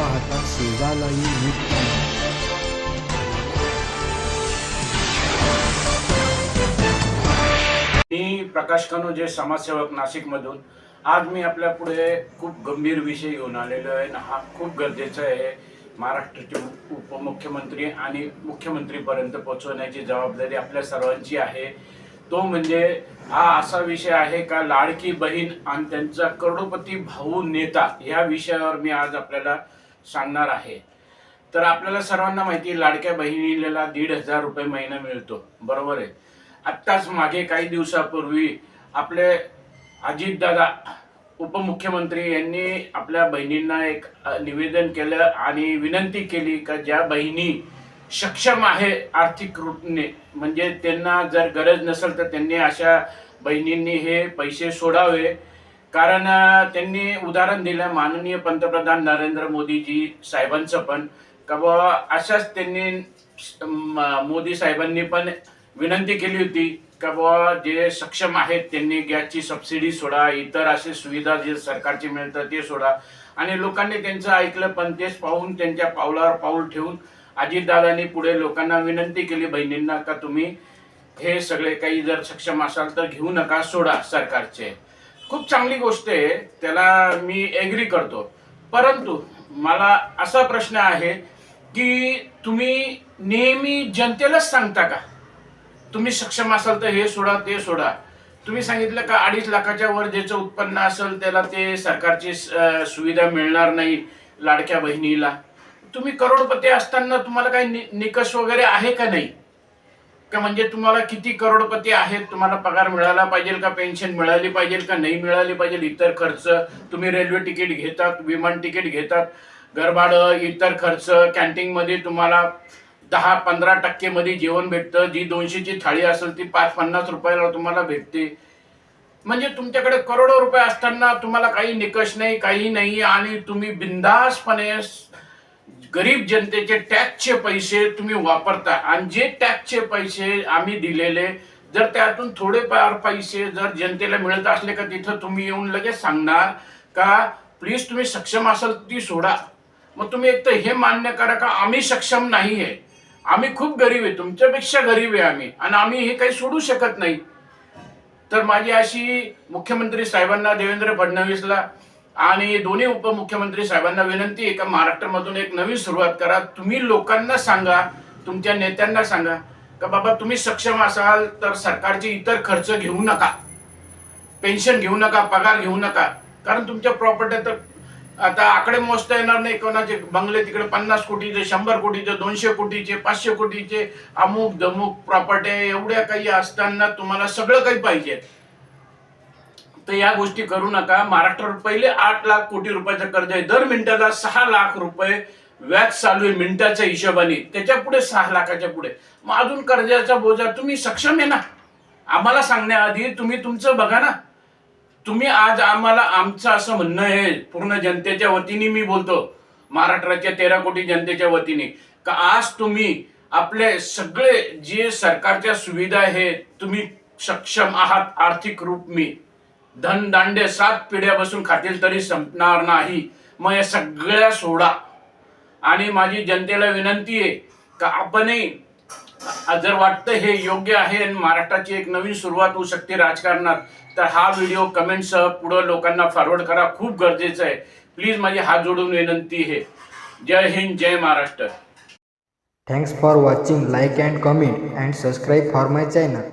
पाहता शेजालाही न्यूज मी प्रकाश कनोजे समाजसेवक नाशिकमधून आज मी आपल्या पुढे खूप गंभीर विषय घेऊन आलेलो आहे आणि हा खूप गरजेचा आहे. महाराष्ट्राचे उपमुख्यमंत्री आणि मुख्यमंत्रीपर्यंत पोहोचवण्याची जबाबदारी आपल्या सर्वांची आहे. तो म्हणजे हा असा विषय आहे का लाडकी बहीण आणि त्यांचा करोडपती भाऊ नेता या विषयावर मी आज आपल्याला सांगणार आहे. तर आपल्याला सर्वांना माहिती लाडक्या बहिणीला दीड हजार रुपये महिना मिळतो. बरोबर आहे? आत्ताच मागे काही दिवसापूर्वी आपले अजितदादा उपमुख्यमंत्री यांनी आपल्या बहिणींना एक निवेदन केलं आणि विनंती केली का ज्या बहिणी सक्षम आहे आर्थिक रूपने म्हणजे त्यांना जर गरज नसेल तर त्यांनी अशा बहिणींनी हे पैसे सोडावे. कारण त्यांनी उदाहरण दिलं माननीय पंतप्रधान नरेंद्र मोदीजी साहेबांचं पण. का बुवा अशाच त्यांनी मोदी साहेबांनी पण विनंती केली होती. का बुवा जे सक्षम आहेत त्यांनी गॅसची सबसिडी सोडा इतर असे सुविधा जे सरकारची मिळतात ते सोडा. आणि लोकांनी त्यांचं ऐकलं पण तेच पाहून त्यांच्या पावलावर पाऊल ठेवून अजितदादांनी पुढे लोकांना विनंती केली बहिणींना का तुम्ही हे सगळे काही जर सक्षम असाल तर घेऊ नका सोडा सरकारचे. खूप चांगली गोष्ट आहे त्याला मी एग्री करतो. परंतु मला असा प्रश्न आहे की तुम्ही नेहमी जनतेलाच सांगता का? तुम्ही सक्षम असाल तर हे सोडा ते सोडा. तुम्ही सांगितलं का अडीच लाखाच्या वर ज्याचं उत्पन्न असेल त्याला ते सरकारची सुविधा मिळणार नाही लाडक्या बहिणीला. तुम्ही करोडपती असताना तुम्हाला काही नि- निकष वगैरे आहे का नाही? का म्हणजे तुम्हाला किती करोडपती आहेत? तुम्हाला पगार मिळाला पाहिजे का पेन्शन मिळाली पाहिजे का नाही मिळाली पाहिजे? इतर खर्च. तुम्ही रेल्वे तिकीट घेतात विमान तिकीट घेतात. घरभाडं इतर खर्च. कॅन्टीनमध्ये तुम्हाला दहा पंधरा टक्केमध्ये जेवण भेटतं. जी दोनशेची थाळी असेल ती पाच पन्नास रुपयाला तुम्हाला भेटते. म्हणजे तुमच्याकडे करोडो रुपये असताना तुम्हाला काही निकष नाही काही नाही आणि तुम्ही बिंदासपणे गरीब जनतेचे टॅक्सचे पैसे तुम्ही वापरता आणि जे टॅक्सचे पैसे आम्ही दिलेले जर त्यातून थोडेफार पैसे जर जनतेला मिळत असले का तिथं तुम्ही येऊन लगेच सांगणार का प्लीज तुम्ही सक्षम असाल ती सोडा. मग तुम्ही एक तर हे मान्य करा का आम्ही सक्षम नाही आहे आम्ही खूप गरीब आहे तुमच्यापेक्षा गरीब आहे आम्ही आणि आम्ही हे काही सोडू शकत नाही. तर माझी अशी मुख्यमंत्री साहेबांना देवेंद्र फडणवीसला आणि दोन्ही उपमुख्यमंत्री साहेबांना विनंती आहे का महाराष्ट्रामधून एक नवीन सुरुवात करा. तुम्ही लोकांना सांगा तुमच्या नेत्यांना सांगा का बाबा तुम्ही सक्षम असाल तर सरकारचे इतर खर्च घेऊ नका. पेन्शन घेऊ नका पगार घेऊ नका. कारण तुमच्या प्रॉपर्टी तर आता आकडे मोजता येणार नाही कोणाचे. बंगले तिकडे पन्नास कोटीचे शंभर कोटीचे दोनशे कोटीचे पाचशे कोटीचे अमुक दमुक प्रॉपर्टी एवढ्या काही असताना तुम्हाला सगळं काही पाहिजे. तर या गोष्टी करू नका. महाराष्ट्रावर पहिले आठ लाख कोटी रुपयाचं कर्ज आहे. दर मिनिटाला सहा लाख रुपये व्याज चालू आहे मिनिटाच्या हिशोबाने. त्याच्या पुढे सहा लाखाच्या पुढे. मग अजून कर्जाचा बोजा तुम्ही सक्षम आहे ना? आम्हाला सांगण्याआधी तुम्ही तुमचं बघा ना. तुम्ही आज आम्हाला आमचं असं म्हणणं आहे पूर्ण जनतेच्या वतीने मी बोलतो. महाराष्ट्राच्या तेरा कोटी जनतेच्या वतीने. का आज तुम्ही आपले सगळे जे सरकारच्या सुविधा आहे तुम्ही सक्षम आहात आर्थिक रूप मी. धन दांडे सात पिढ्या बसून खातील तरी संपणार नाही. मग या सगळ्या सोडा. आणि माझी जनतेला विनंती आहे का आपणही जर वाटतं हे योग्य आहे आणि महाराष्ट्राची एक नवीन सुरुवात होऊ शकते राजकारणात तर हा व्हिडिओ कमेंटसह पुढं लोकांना फॉरवर्ड करा. खूप गरजेचं आहे. प्लीज माझी हात जोडून विनंती आहे. जय हिंद जय Maharashtra. Thanks for watching like and comment and subscribe for my channel